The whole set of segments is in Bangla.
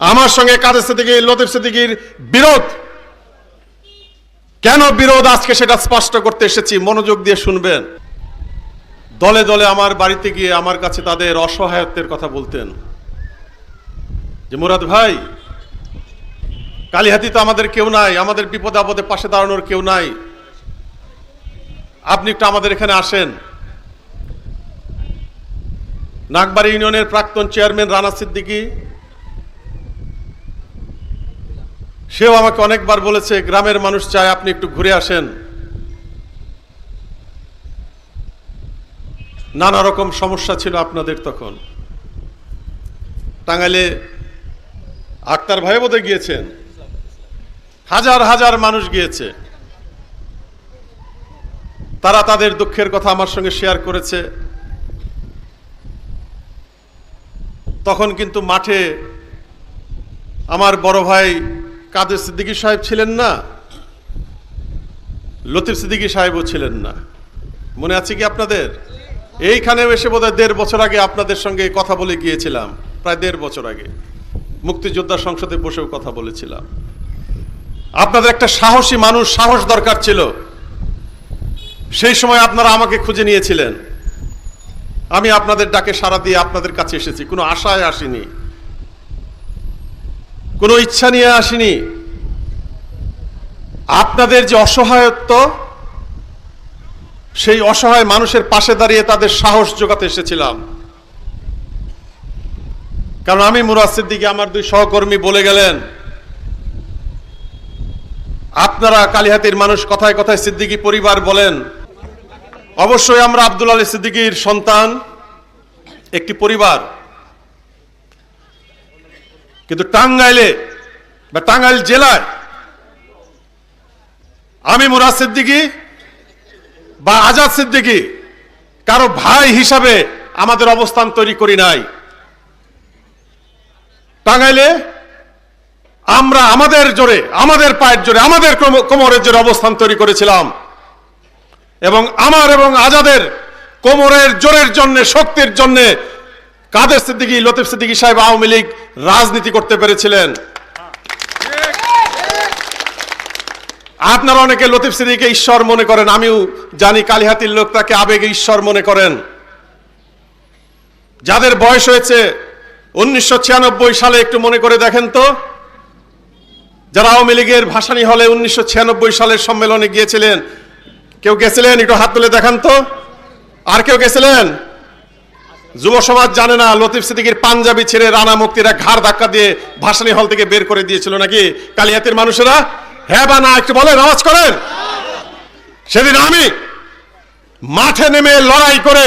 আমার সঙ্গে কাদের সিদ্দিকি লতিফ সিদ্দিকির বিরোধ? কেন বিরোধ? আজকে সেটা স্পষ্ট করতে এসেছি। মনোযোগ দিয়ে শুনবেন। দলে দলে আমার বাড়িতে গিয়ে আমার কাছে তাদের অসহায়ত্বের কথা বলতেন। যে মুরাদ ভাই, কালীহাতি তো আমাদের কেউ নাই, আমাদের বিপদ আপদে পাশে দাঁড়ানোর কেউ নাই। আপনি একটু আমাদের এখানে আসেন। নাগবাড়ি ইউনিয়নের প্রাক্তন চেয়ারম্যান রানা সিদ্দিকী সেও আমাকে অনেকবার বলেছে, গ্রামের মানুষ চায় আপনি একটু ঘুরে আসেন। নানা রকম সমস্যা ছিল আপনাদের তখন। টাঙ্গাইলে আক্তার ভাই বোধে গিয়েছেন? হাজার হাজার মানুষ গিয়েছে। তারা তাদের দুঃখের কথা আমার সঙ্গে শেয়ার করেছে। তখন কিন্তু মাঠে আমার বড় ভাই কাদের সিদ্দিকী সাহেব ছিলেন না? লতিফ সিদ্দিকী সাহেবও ছিলেন না। মনে আছে কি আপনাদের? এইখানে এসে বোধ হয় দেড় বছর আগে আপনাদের সঙ্গে কথা বলে গিয়েছিলাম, প্রায় দেড় বছর আগে। মুক্তিযোদ্ধা সংসদে বসেও কথা বলেছিলাম। আপনাদের একটা সাহসী মানুষ, সাহস দরকার ছিল। সেই সময় আপনারা আমাকে খুঁজে নিয়েছিলেন। আমি আপনাদের ডাকে সাড়া দিয়ে আপনাদের কাছে এসেছি। কোনো আশায় আসিনি। কোনো ইচ্ছা নিয়ে আসিনি। আপনাদের যে অসহায়ত্ব, সেই অসহায় মানুষের পাশে দাঁড়িয়ে তাদের সাহস জোগাতে এসেছিলাম। কারণ আমি মুরাদ সিদ্দিকে, আমার দুই সহকর্মী বলে গেলেন, আপনারা কালিহাতির মানুষ কথায় কথায় সিদ্দিকী পরিবার বলেন, অবশ্যই আমরা আব্দুল আলী সিদ্দিকীর সন্তান, একটি পরিবার। কিন্তু টাঙ্গাইলে বা টাঙ্গাইল জেলায় আমি মুরাদ সিদ্দিকী বা আজাদ সিদ্দিকী কারও ভাই হিসাবে আমাদের অবস্থান তৈরি করি নাই। টাঙ্গাইলে আমরা আমাদের জোরে, আমাদের পায়ের জোরে, আমাদের কোমরের জোরে অবস্থান তৈরি করেছিলাম। এবং আমার এবং আজাদের কোমরের জোরের জন্য, শক্তির জন্য কাদের সিদ্দিকী, লতিফ সিদ্দিকী সাহেব আওয়ামী লীগ রাজনীতি করতে পেরেছিলেন? আপনারা অনেকে লতিফ সিদ্দিকে ঈশ্বর মনে করেন, আমিও জানি কালিহাতির লোক তাকে আবেগে ঈশ্বর মনে করেন। যাদের বয়স হয়েছে উনিশশো ছিয়ানব্বই সালে একটু মনে করে দেখেন তো, যারা আওয়ামী লীগের ভাসানী হলে উনিশশো ছিয়ানব্বই সালের সম্মেলনে গিয়েছিলেন, কেউ গেছিলেন? একটু হাত তুলে দেখান তো। আর কেউ গেছিলেন? যুব সমাজ জানে না, লতিফ সিদ্দিকির পাঞ্জাবি ছেড়ে রানা মুক্তিরা ঘাড় ধাক্কা দিয়ে ভাসানী হল থেকে বের করে দিয়েছিল নাকি? কালিয়াতির মানুষেরা? হ্যাঁ বা না, একটু বলেন, আওয়াজ করেন। সেদিন আমি মাঠে নেমে লড়াই করে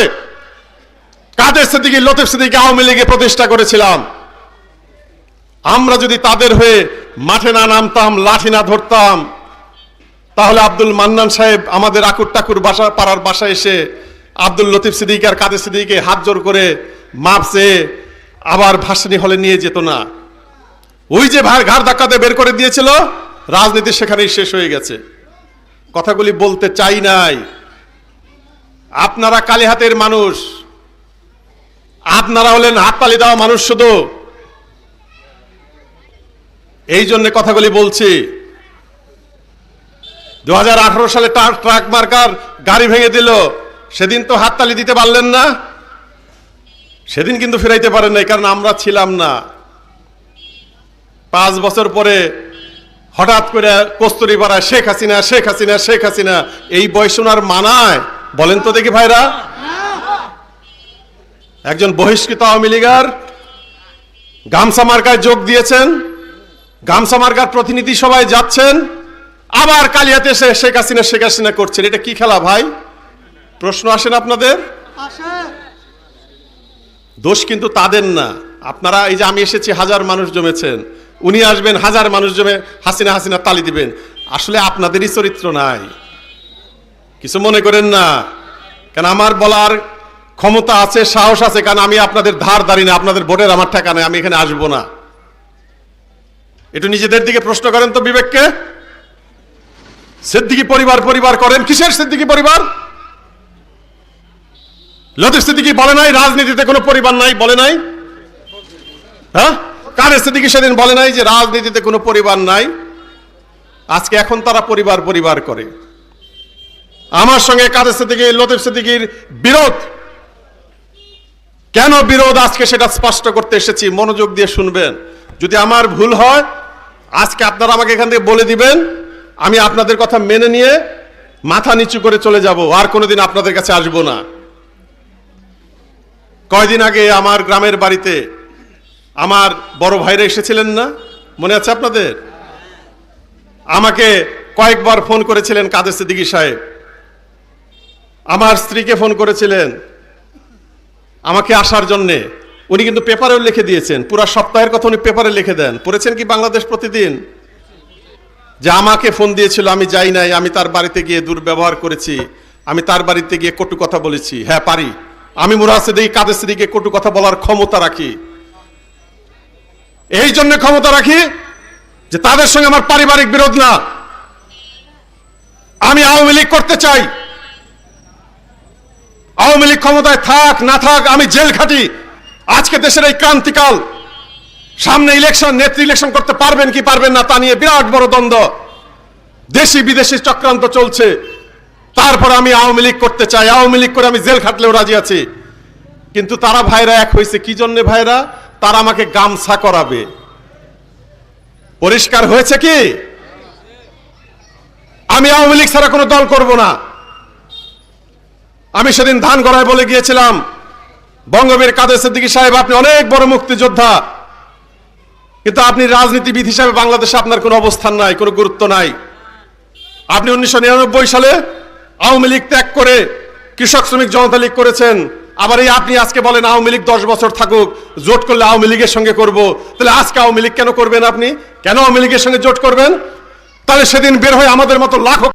কাদের সিদ্দিকি, লতিফ সিদ্দিকি আওয়ামী লীগে প্রতিষ্ঠা করেছিলাম। আমরা যদি তাদের হয়ে মাঠে না নামতাম, লাঠি না ধরতাম, তাহলে আব্দুল মান্নান সাহেব আমাদের আকুর টাকুর বাসা, পাড়ার বাসায় এসে আব্দুল লতিফ সিদ্দিক আর কাদের সিদ্দিকে হাত জোর করে মাপ আবার ভাসানি হলে নিয়ে যেত না। ওই যে ভার ঘাড় ধাক্কাতে বের করে দিয়েছিল, রাজনীতি সেখানেই শেষ হয়ে গেছে। কথাগুলি বলতে চাই নাই। আপনারা কালীহাতের মানুষ, আপনারা হলেন হাততালি দেওয়া মানুষ শুধু। এই জন্য কথাগুলি বলছি। দু হাজার আঠারো সালে ট্রাক মার্কার গাড়ি ভেঙে দিল। সেদিন তো হাততালি দিতে পারলেন না। সেদিন কিন্তু ফিরাইতে পারেন নাই, কারণ আমরা ছিলাম না। পাঁচ বছর পরে হঠাৎ করে কস্তুরি পাড়ায়, শেখ হাসিনা শেখ হাসিনা শেখ হাসিনা। এই বয়স ওনার মানায়। বলেন তো দেখি ভাইরা। একজন বহিষ্কৃত আওয়ামী লীগার গামছা মার্কায় যোগ দিয়েছেন। গামছা মার্কার প্রতিনিধি সবাই যাচ্ছেন। আবার কালিয়াতে এসে শেখ হাসিনা শেখ হাসিনা করছেন। এটা কি খেলা ভাই? প্রশ্ন আসেন আপনাদের? দোষ কিন্তু তাদের না। আপনারা এই যে আমি এসেছি হাজার মানুষ জমেছেন। উনি আসবেন হাজার মানুষ জমে হাসিনা হাসিনা তালি দিবেন। আসলে আপনাদেরই চরিত্র নাই। কিছু মনে করেন না। কেন আমার বলার ক্ষমতা আছে সাহস আছে কারণ আমি আপনাদের ধার দাঁড়ি না আপনাদের ভোটের আমার টাকা নেই আমি এখানে আসব না। একটু নিজেদের দিকে প্রশ্ন করেন তো বিবেককে। সিদ্দিকি পরিবার পরিবার করেন। কিসের সিদ্দিকি পরিবার? লতিফ সিদ্দিকি বলে নাই, রাজনীতিতে কোনো পরিবার নাই, বলে নাই। হ্যাঁ? কাদের সিদ্দিকি সেদিন বলে নাই যে রাজনীতিতে কোনো পরিবার নাই? আজকে এখন তারা পরিবার পরিবার করে। আমার সঙ্গে কাদের সিদ্দিকি লতিফ সিদ্দিকির বিরোধ? কেন বিরোধ? আজকে সেটা স্পষ্ট করতে এসেছি। মনোযোগ দিয়ে শুনবেন। যদি আমার ভুল হয়, আজকে আপনারা আমাকে এখান থেকে বলে দিবেন। আমি আপনাদের কথা মেনে নিয়ে মাথা নিচু করে চলে যাব। আর কোনোদিন আপনাদের কাছে আসব না। কয়দিন আগে আমার গ্রামের বাড়িতে আমার বড় ভাইরা এসেছিলেন না? মনে আছে আপনাদের? আমাকে কয়েকবার ফোন করেছিলেন কাদের সিদ্দিকী সাহেব। আমার স্ত্রীকে ফোন করেছিলেন আমাকে আসার জন্যে। উনি কিন্তু পেপারেও লিখে দিয়েছেন। পুরো সপ্তাহের কথা উনি পেপারে লিখে দেন। পড়েছেন কি বাংলাদেশ প্রতিদিন? যে আমাকে ফোন দিয়েছিল, আমি যাই নাই, আমি তার বাড়িতে গিয়ে দুর্ব্যবহার করেছি, আমি তার বাড়িতে গিয়ে কটু কথা বলেছি। হ্যাঁ পারি। আমি মুরাসিদিকে কাদের সিদ্দিকে কটু কথা বলার ক্ষমতা রাখি। এই জন্য ক্ষমতা রাখি যে তাদের সঙ্গে আমার পারিবারিক বিরোধ না। আমি আওয়ামী লীগ করতে চাই। আওয়ামী লীগ ক্ষমতায় থাক, না থাক, আমি জেল খাটি। আজকে দেশের এই ক্রান্তিকাল, সামনে ইলেকশন, নেত্রী ইলেকশন করতে পারবেন কি পারবেন না তা নিয়ে বিরাট বড় দ্বন্দ্ব। দেশি বিদেশি চক্রান্ত চলছে। তারপর আমি আওয়ামী লীগ করতে চাই, আওয়ামী লীগ করে আমি জেল খাটলেও রাজি আছি। কিন্তু তারা ভাইরা এক হয়েছে কি জন্য ভাইরা? তারা আমাকে গামছা করাবে। পরিষ্কার হয়েছে কি? আমি আওয়ামী লীগ ছাড়া কোনো দল করব না। আমি সেদিন ধান গড়ায় বলে গিয়েছিলাম, বঙ্গবীর কাদের সিদ্দিকী সাহেব, আপনি অনেক বড় মুক্তিযোদ্ধা। কিন্তু আপনি রাজনীতিবিদ হিসাবে বাংলাদেশে আপনার কোনো অবস্থান নাই, কোনো গুরুত্ব নাই। আপনি উনিশশো নিরানব্বই সালে আওয়ামী লীগ ত্যাগ করে কৃষক শ্রমিক জনতা লীগ করেছেন। আবার এই আপনি আজকে বলেন আওয়ামী লীগ দশ বছর থাকুক, জোট করলে আওয়ামী লীগের সঙ্গে করব। তাহলে আজকে আওয়ামী লীগ কেন করবেন আপনি? কেন আওয়ামী লীগের সঙ্গে জোট করবেন? তাহলে সেদিন বের হয়ে আমাদের মতো লাখো